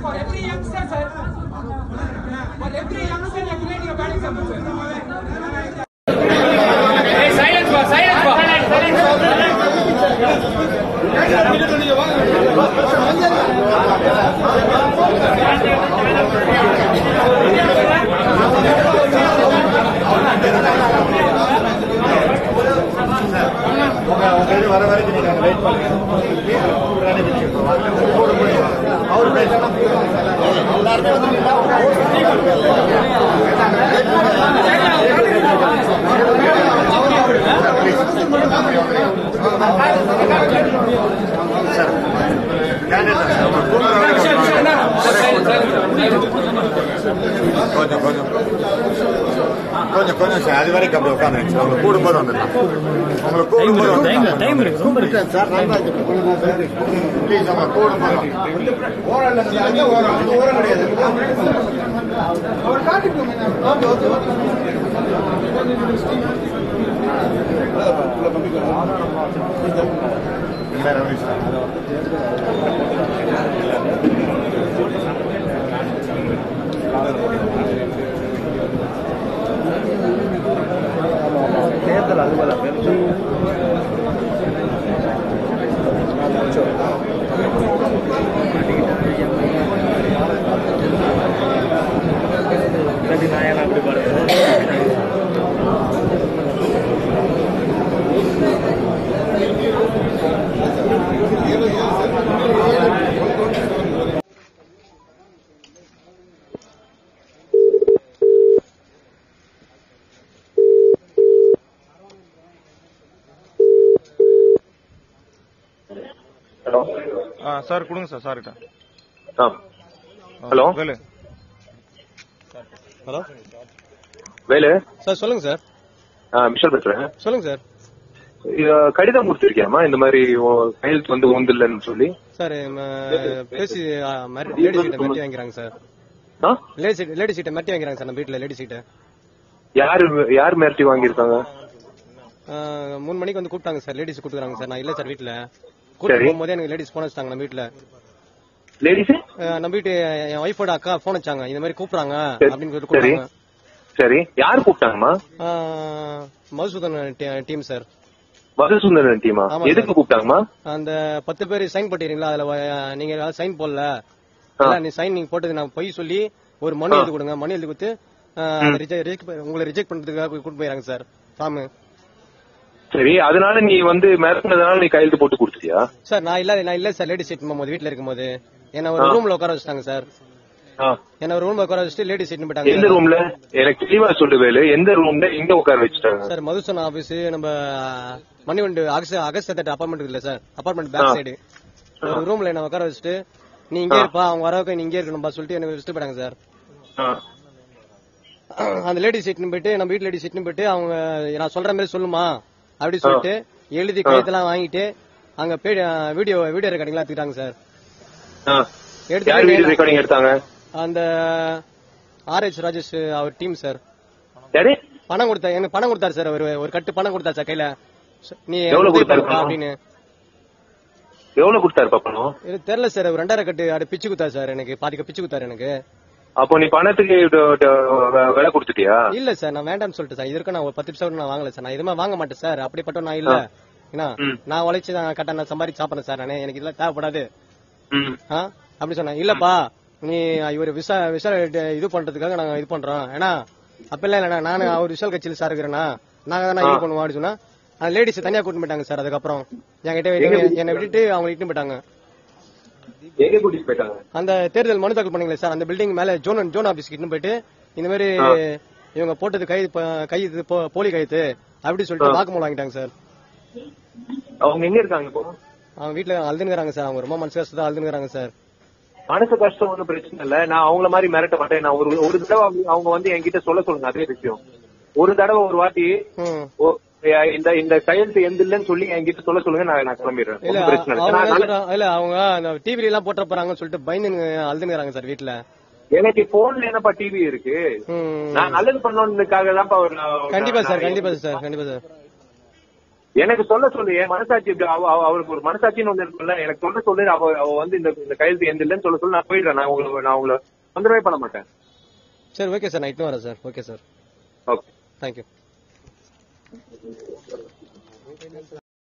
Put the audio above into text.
for every youngster, sir. For every youngster, you're creating a bad example, sir. வரைக்கும் கொஞ்சம் கொஞ்சம் அது வரைக்கும் அப்படி உட்காந்துருச்சு உங்களை கூடும்போது வந்துடலாம் உங்களை கூடும்போது வந்துடலாம் டைம் இருக்கு ரொம்ப இருக்கு. சார் ப்ளீஸ் அவங்க கூடும்போது ஓரம் கிடையாது. இல்லை ரவி ஹலோ ஆ சார் கொடுங்க சார் சார்கிட்ட. ஆ. Hello? Velu. Hello? Velu? Sir சொல்லுங்க சார். மிஷல் பேசுறேன். சொல்லுங்க சார். இது, கடிதம் கொடுத்துருக்கியாமா? இந்த மாதிரி கையெழுத்து வந்து ஒன்று இல்லைன்னு சொல்லி. சார் பேசி லேடி சீட்டை மிரட்டி வாங்கிறாங்க சார். ஆ? லேடி சீட் லேடி சீட்டை மிரட்டி வாங்கிறாங்க சார் நம்ம வீட்டில் லேடி சீட்டை யாரு யார் மிரட்டி வாங்கியிருக்காங்க? மூணு மணிக்கு வந்து கூப்பிட்டாங்க சார் லேடிஸ் கூப்பிட்டுறாங்க சார். நான் இல்லை சார் வீட்டில். போகும்போதே எனக்கு லேடிஸ் ஃபோன் வச்சிட்டாங்க நம்ம வீட்டில் லேடிஸ் நம்ம வீட்டு என் ஒய்ஃபோட அக்கா ஃபோன் வச்சாங்க. இந்த மாதிரி கூப்பிடுறாங்க. அப்படின்னு சொல்லிட்டு சரி. கூப்பிட்டாங்க. சரி. யார் கூப்பிட்டாங்கம்மா? ஆ, மதுசூதன் டீம் சார். டீமா? எதுக்கு அந்த பத்து பேர் சைன் போட்டீங்களா அதுல நீங்க சைன் போடல. நீ சைன் நீங்க போட்டது நான் பொய் சொல்லி ஒரு மனு. எழுதி கொடுங்க. மனு எழுதி கொடுத்து உங்களை ரிஜெக்ட் பண்றதுக்காக கூட்டு போயிறாங்க சார். ஃபார்ம் சரி அதனால நீ வந்து மிரட்டினதுனால நீ கையெழுத்து போட்டு கொடுத்துட்டியா? சார் நான் இல்ல நான் இல்ல சார் லேடிஸ் சீட் போது வீட்ல இருக்கும்போது. என்ன ஒரு. ரூம்ல உட்கார வச்சிட்டாங்க சார். என்ன ஒரு ரூம்ல உட்கார வச்சுட்டு லேடிஸ் சீட் எந்த போயிட்டாங்க ரூம்ல எனக்கு தெளிவா சொல்லு வேலு. எந்த ரூம்ல எங்க உட்கார வச்சுட்டாங்க? சார் மதுசன் ஆபீஸ் நம்ம மணிவண்டு அகஸ்ட் அகஸ்ட் தேட்டர் அபார்ட்மெண்ட் இல்ல சார் அபார்ட்மெண்ட் பேக். சைடு ஒரு ரூம்ல என்ன உட்கார வச்சுட்டு நீ இங்கே. இருப்பா அவங்க வரவுக்கு நீ இங்கே இருக்கணும்பா சொல்லிட்டு என்ன வச்சுட்டு போயிட்டாங்க சார். அந்த லேடி சீட்னு போயிட்டு நம்ம வீட்டு லேடி சீட்னு போயிட்டு அவங்க நான் சொல்ற மாதிரி சொல்லுமா? அப்படி சொல்லிட்டு எழுதி கையெழுத்தெல்லாம் வாங்கிட்டு அங்க வீடியோ வீடியோ ரெக்கார்டிங்லாம் எடுத்துக்கிட்டாங்க சார். வீடியோ ரெக்கார்டிங் எடுத்தாங்க? அந்த R H Rajesh team sir. பணம் கொடுத்தா எனக்கு பணம் கொடுத்தாரு சார் ஒரு ஒரு கட்டு பணம் கொடுத்தாரு சார் கையில. நீ எவ்வளவு கொடுத்தாரு பணம்? அப்படின்னு. எவ்வளவு கொடுத்தாரு எனக்கு தெரியல சார். ரெண்டாயிரம் கட்டு அப்படி பிச்சு கொடுத்தாரு சார் எனக்கு. பாதிக்க பிச்சு கொடுத்தாரு எனக்கு. அப்போ நீ பணத்துக்கு விலை கொடுத்துட்டியா? இல்ல சார் நான் வேண்டாம்னு சொல்லிட்டு சார். இதற்கு நான் ஒரு பத்து நிமிஷம் நான் வாங்கல சார். நான் எதுவுமே வாங்க மாட்டேன் சார். அப்படிப்பட்ட நான் இல்ல. என்ன ம். நான் உழைச்சு நான் கட்ட நான் சம்பாதிச்சு சாப்பிடுறேன் சார். நானே எனக்கு இதெல்லாம் தேவைப்படாது. அப்படி சொன்னேன். இல்லப்பா நீ இவர் விசா விசா இது பண்றதுக்காக நாங்க இது பண்றோம். ஏன்னா அப்பெல்லாம் இல்ல நானு அவர் விஷால் கட்சியில் சார் இருக்கிறேன்னா நாங்க தானே இது பண்ணுவோம் அப்படின்னு சொன்னா லேடிஸ் தனியா கூட்டு போயிட்டாங்க சார். அதுக்கப்புறம் என்கிட்ட என்னை விட்டுட்டு அவங்க இட்டு போயிட்டாங்க. எங்க கூட்டிட்டு போயிட்டாங்க? அந்த தேர்தல் மனு தாக்கல் பண்ணீங்களே சார் அந்த பில்டிங் மேல ஜோன் ஜோன் ஆபீஸ்க்கு இட்டு போயிட்டு இந்த மாதிரி இவங்க போட்டது கை கைது போலி கைது அப்படி சொல்லிட்டு வாக்குமூலம் வாங்கிட்டாங்க சார். அவங்க எங்க இருக்காங்க இப்போ? அவங்க வீட்டுல அழுதுங்கிறாங்க சார் அவங்க ரொம்ப மனசு கஷ்டத்தை அழுதுங்கிறாங்க சார். மனசு கஷ்டம் ஒன்றும் பிரச்சனை இல்ல. நான் அவங்கள மாதிரி மிரட்ட மாட்டேன். நான் ஒரு ஒரு தடவை அவங்க- வந்து என்கிட்ட சொல்ல சொல்லுங்க அதே விஷயம். ஒரு தடவை ஒரு வாட்டி இந்த இந்த கையெழுத்து எந்த இல்லைன்னு சொல்லி என்கிட்ட சொல்ல சொல்லுங்க நான் நான் கிளம்பிடுறேன். இல்ல அவங்க டிவில எல்லாம் போட்ட போறாங்கன்னு சொல்லிட்டு பயந்து அழுதுங்கிறாங்க சார் வீட்டுல எனக்கு போன்ல என்னப்பா டிவி இருக்கு. நான் நல்லது ஒரு நான்- கண்டிப்பா சார் கண்டிப்பா சார் கண்டிப்பா சார். எனக்கு சொல்ல சொல்லு என் மனசாட்சி அவருக்கு ஒரு மனசாட்சின்னு ஒண்ணு இருக்குல்ல எனக்கு சொல்ல சொல்லு அவ அவ வந்து இந்த இந்த கையெழுத்து எந்த இல்லைன்னு சொல்ல சொல்லி நான் போயிடுறேன். நான் உங்களை நான் உங்களை தொந்தரவே பண்ண மாட்டேன். சரி ஓகே சார் நான் இட்டு வரேன் sir okay sir. Okay thank you Okay lang sa